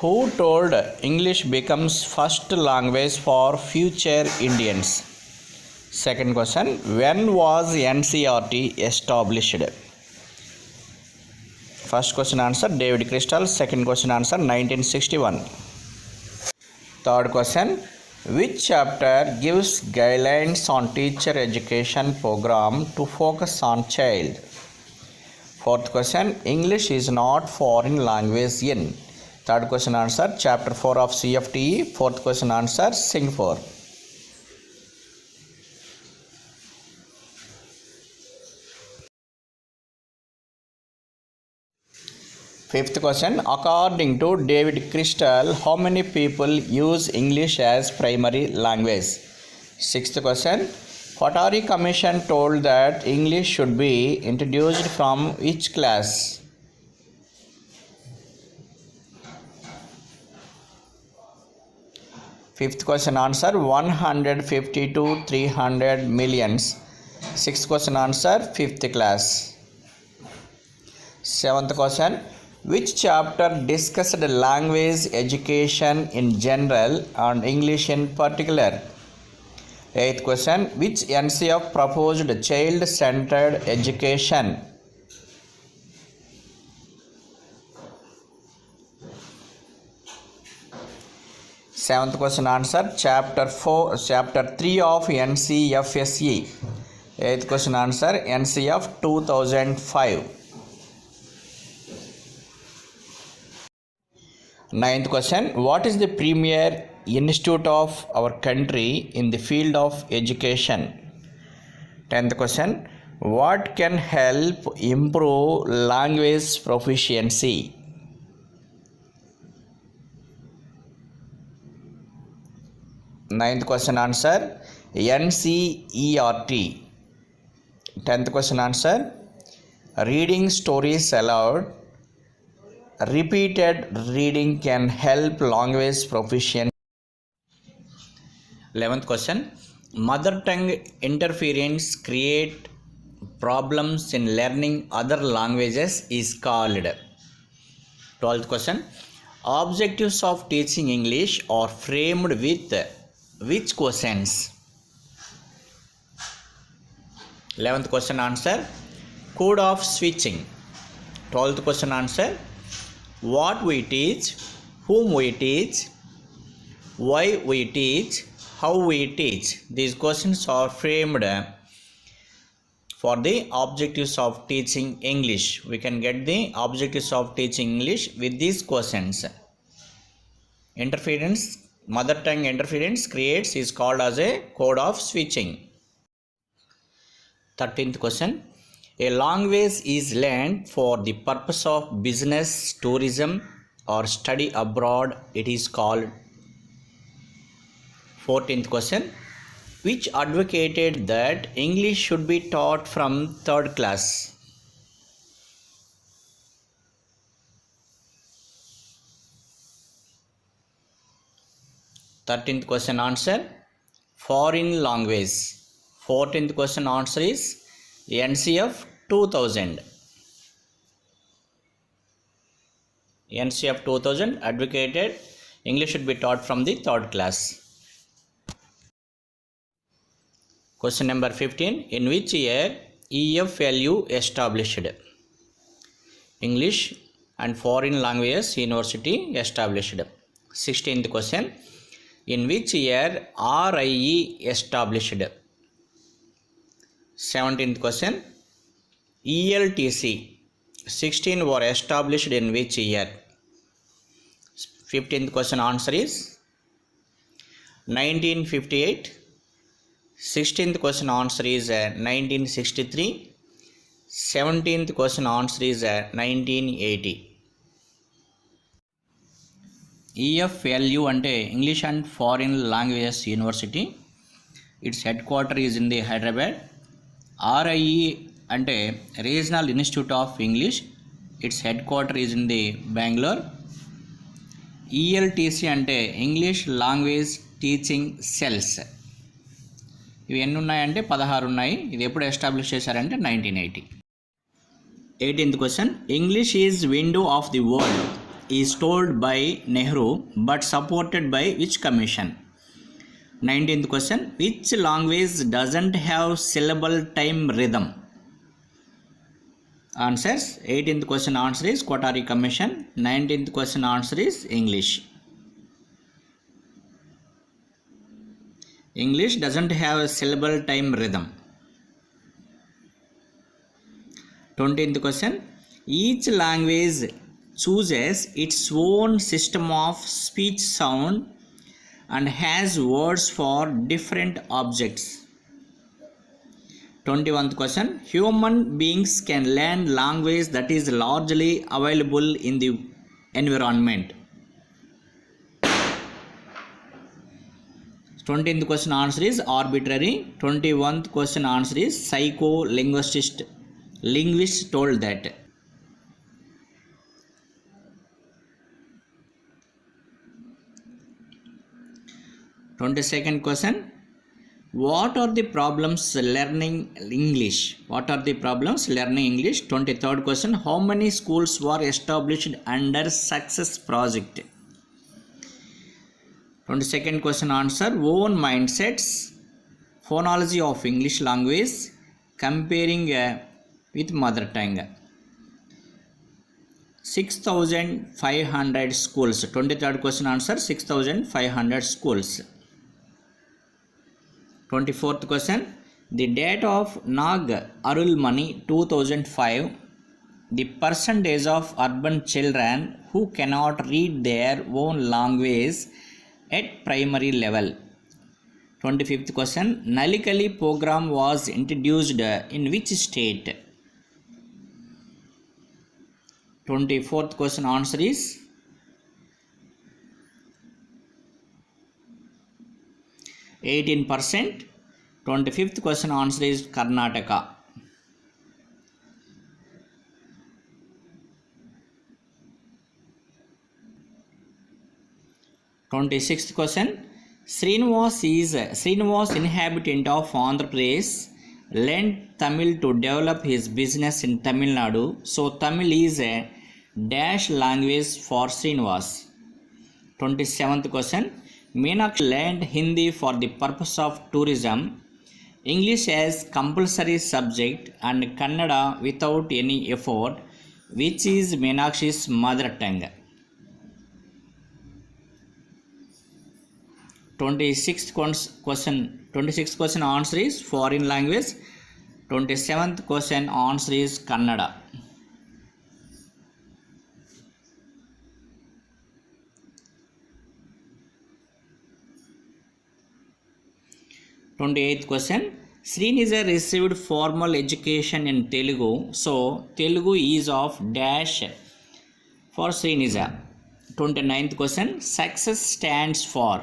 told English becomes first language for future Indians? Second question When was NCRT established? First question answer David Crystal. Second question answer 1961. Third question Which chapter gives guidelines on teacher education program to focus on child? Fourth question English is not foreign language in. Third question answer chapter 4 of CFTE. Fourth question answer Singapore. Fifth question According to David Crystal, how many people use English as primary language? Sixth question Patari Commission told that English should be introduced from each class? Fifth question answer 150 to 300 millions. Sixth question answer fifth class. Seventh question Which chapter discussed language education in general and English in particular? Eighth question Which NCF proposed child centered education? Seventh question answer chapter 4 chapter 3 of NCFSE. Eighth question answer NCF 2005. Ninth question What is the premier institute of our country in the field of education? Tenth question What can help improve language proficiency? Ninth question answer NCERT. Tenth question answer Reading stories aloud repeated reading can help language proficiency 11th question mother tongue interference create problems in learning other languages is called 12th question objectives of teaching english are framed with which questions 11th question answer code of switching 12th question answer what we teach, whom we teach, why we teach, how we teach. These questions are framed for the objectives of teaching English. We can get the objectives of teaching English with these questions. Interference, mother tongue interference creates is called as a code of switching. 13th question a language is learned for the purpose of business, tourism, or study abroad. It is called. 14th question Which advocated that English should be taught from third class? Thirteenth question answer foreign language. Fourteenth question answer is NCF 2000. NCF 2000 advocated English should be taught from the third class. Question number 15. In which year EFLU established? English and Foreign Languages University established. 16th question. In which year RIE established? 17th question. ELTC 16 were established in which year? 15th question answer is 1958 16th question answer is uh, 1963 17th question answer is uh, 1980 EFLU అంటే English and foreign languages university it's headquarter is in the Hyderabad RIE అంటే regional institute of English it's headquarter is in the Bengaluru ELTC అంటే English language teaching cells ఇవి ఎన్ని ఉన్నాయంటే పదహారు ఉన్నాయి. ఇది ఎప్పుడు ఎస్టాబ్లిష్ చేశారంటే nineteen eighty eighteenth question English is window of the world is told by Nehru but supported by which commission? 19th question Which language doesn't have syllable time rhythm? Answers 18th question answer is Qatari Commission, 19th question answer is English. English doesn't have a syllable time rhythm. 20th question Each language chooses its own system of speech sound and has words for different objects. 21st question Human beings can learn language that is largely available in the environment. 20th question answer is arbitrary 21st question answer is psycho linguist linguist told that Twenty-second question. What are the problems learning english? What are the problems learning english? 23rd question. How many schools were established under success project? 22nd question answer. Own mindsets phonology of english language comparing uh, with mother tongue. 6500 schools. 23rd question answer. 6500 schools 24th question. The date of nag arul money 2005 the percentage of urban children who cannot read their own language at primary level. 25th question. Nalikali program was introduced in which state? 24th question answer is Eighteen percent. Twenty-fifth question answer is Karnataka. Twenty-sixth question. Srinivas is Srinivas inhabitant of Andhra Pradesh learned Tamil to develop his business in Tamil Nadu. So Tamil is a dash language for Srinivas. 27th question. Meenakshi learned Hindi for the purpose of tourism, English as compulsory subject and Kannada without any effort, which is Meenakshi's mother tongue. 26th question 26th question answer is foreign language 27th question answer is kannada 28th question. Srinija received formal education in Telugu so Telugu is of dash for Srinija 29th question. Success stands for?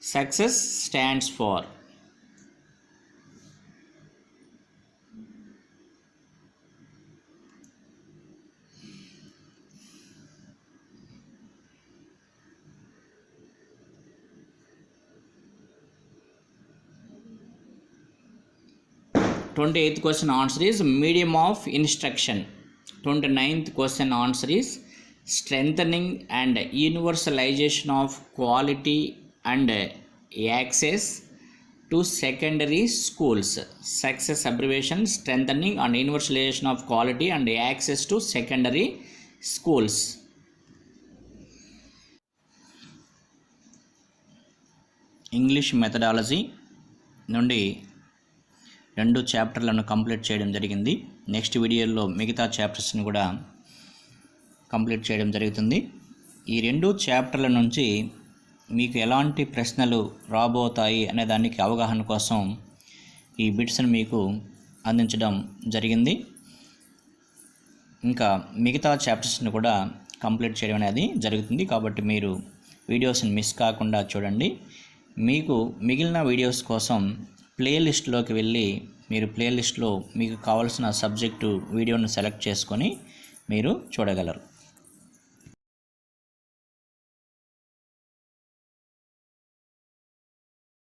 Success stands for twenty eighth question answer is medium of instruction twenty ninth question answer is strengthening and universalisation of quality and access to secondary schools success abbreviation strength and universalisation of quality and access to secondary schools English methodology నుండి రెండు చాప్టర్లను complete చేయడం జరిగింది. Next వీడియోలో మిగతా చాప్టర్స్ని కూడా complete చేయడం జరుగుతుంది. ఈ రెండు చాప్టర్ల నుంచి మీకు ఎలాంటి ప్రశ్నలు రాబోతాయి అనే దానికి అవగాహన కోసం ఈ బిట్స్ని మీకు అందించడం జరిగింది. ఇంకా మిగతా చాప్టర్స్ని కూడా కంప్లీట్ చేయడం అనేది జరుగుతుంది. కాబట్టి మీరు వీడియోస్ని మిస్ కాకుండా చూడండి. మీకు మిగిలిన వీడియోస్ కోసం ప్లేలిస్ట్లోకి వెళ్ళి మీరు ప్లేలిస్ట్లో మీకు కావాల్సిన సబ్జెక్టు వీడియోను సెలెక్ట్ చేసుకొని మీరు చూడగలరు.